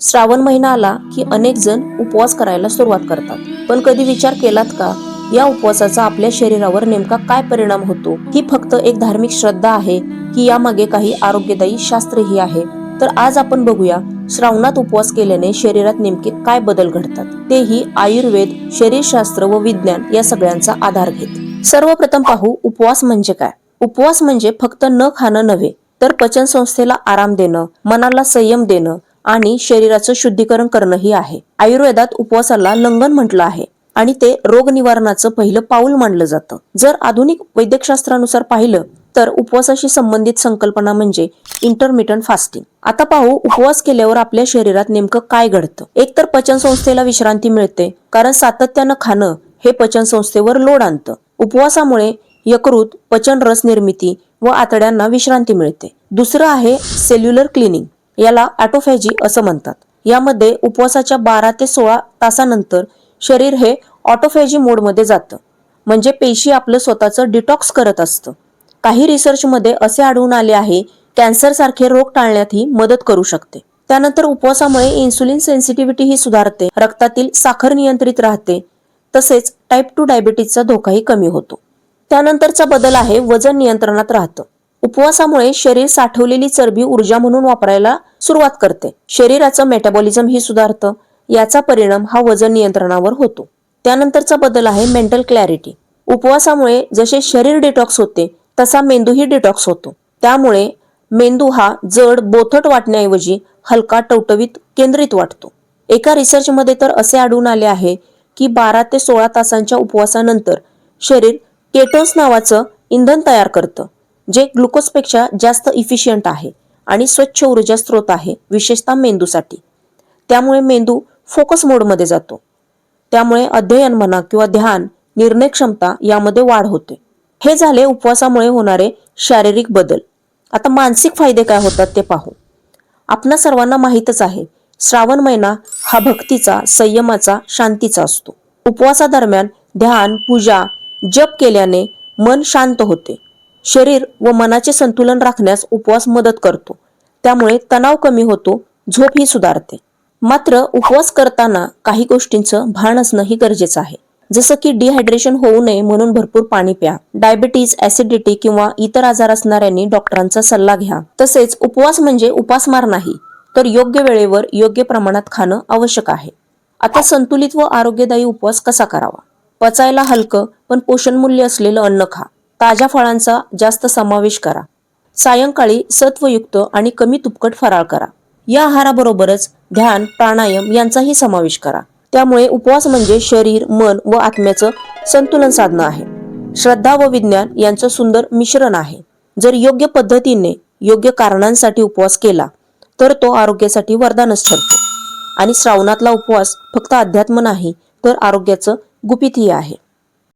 श्रावण महिना आला की अनेक जण उपवास करायला सुरुवात करतात. पण कधी विचार केलात का? या उपवासाचा आपल्या शरीरावर नेमका काय परिणाम होतो? ही फक्त एक धार्मिक श्रद्धा आहे की यामागे काही आरोग्यदायी शास्त्रही आहे. तर आज आपण बघूया श्रावणात उपवास केल्याने शरीरात नेमके काय बदल घडतात? तेही आयुर्वेद शरीरशास्त्र व विज्ञान या सगळ्यांचा आधार घेत. सर्वप्रथम पाहू उपवास म्हणजे काय? उपवास म्हणजे फक्त न खाणं नव्हे तर पचन संस्थेला आराम देणं मनाला संयम देणं आणि शरीराचं शुद्धीकरण करणंही आहे. आयुर्वेदात उपवासाला लंगन म्हटलं आहे आणि ते रोग निवारणाचं पहिलं पाऊल मानलं जातं. जर आधुनिक वैद्यकशास्त्रानुसार पाहिलं तर उपवासाशी संबंधित संकल्पना म्हणजे इंटरमिटंट फास्टिंग आता पाहू उपवास केल्यावर आपल्या शरीरात नेमकं काय घडतं. एक तर पचन संस्थेला विश्रांती मिळते कारण सातत्यानं खाणं हे पचन संस्थेवर लोड आणतं. उपवासामुळे यकृत पचन रस निर्मिती व आतड्यांना विश्रांती मिळते. दुसरं आहे सेल्युलर क्लिनिंग याला ॲटोफॅजी असं म्हणतात. यामध्ये उपवासाच्या बारा ते सोळा तासानंतर शरीर हे ऑटोफॅजी मोडमध्ये जातं. म्हणजे पेशी आपलं स्वतःचं डिटॉक्स करत असतं. काही रिसर्चमध्ये असे आढळून आले आहे कॅन्सर सारखे रोग टाळण्यातही मदत करू शकते. त्यानंतर उपवासामुळे इन्सुलिन सेन्सिटिव्हिटी ही सुधारते रक्तातील साखर नियंत्रित राहते तसेच टाईप टू डायबिटीजचा धोकाही कमी होतो. त्यानंतरचा बदल आहे वजन नियंत्रणात राहतं. उपवासामुळे शरीर साठवलेली चरबी ऊर्जा म्हणून वापरायला सुरुवात करते. शरीराचं मेटाबॉलिझम ही सुधारतं याचा परिणाम हा वजन नियंत्रणावर होतो. त्यानंतरचा बदल आहे मेंटल क्लॅरिटी. उपवासामुळे जसे शरीर डिटॉक्स होते तसा मेंदूही डिटॉक्स होतो. त्यामुळे मेंदू हा जड बोथट वाटण्याऐवजी हलका टवटवीत केंद्रित वाटतो. एका रिसर्चमध्ये तर असे आढळून आले आहे की बारा ते सोळा तासांच्या उपवासानंतर शरीर केटोन्स नावाचं इंधन तयार करतं. जे ग्लुकोजपेक्षा जास्त इफिशियंट आहे आणि स्वच्छ ऊर्जा स्रोत आहे विशेषतः मेंदूसाठी. त्यामुळे मेंदू फोकस मोडमध्ये जातो. त्यामुळे अध्ययन म्हणा किंवा ध्यान निर्णय क्षमता यामध्ये वाढ होते. हे झाले उपवासामुळे होणारे शारीरिक बदल. आता मानसिक फायदे काय होतात ते पाहू. आपणा सर्वांना माहीतच आहे श्रावण महिना हा भक्तीचा संयमाचा शांतीचा असतो. उपवासादरम्यान ध्यान पूजा जप केल्याने मन शांत होते. शरीर व मनाचे संतुलन राखण्यास उपवास मदत करतो. त्यामुळे तणाव कमी होतो झोप ही सुधारते. मात्र उपवास करताना काही गोष्टींचं भान असणं ही गरजेचं आहे. जसं की डिहायड्रेशन होऊ नये म्हणून भरपूर पाणी प्या. डायबिटीज ऍसिडिटी किंवा इतर आजार असणाऱ्यांनी डॉक्टरांचा सल्ला घ्या. तसेच उपवास म्हणजे उपासमार नाही तर योग्य वेळेवर योग्य प्रमाणात खाणं आवश्यक आहे. आता संतुलित व आरोग्यदायी उपवास कसा करावा? पचायला हलकं पण पोषणमूल्य असलेलं अन्न खा. ताज्या फळांचा जास्त समावेश करा. सायंकाळी सत्वयुक्त आणि कमी तुपकट फराळ करा. या आहाराबरोबरच ध्यान प्राणायाम यांचाही समावेश करा. त्यामुळे उपवास म्हणजे शरीर मन व आत्म्याचं संतुलन साधणं आहे. श्रद्धा व विज्ञान यांचं सुंदर मिश्रण आहे. जर योग्य पद्धतीने योग्य कारणांसाठी उपवास केला तर तो आरोग्यासाठी वरदानच ठरतो. आणि श्रावणातला उपवास फक्त अध्यात्म नाही तर आरोग्याचं गुपितही आहे.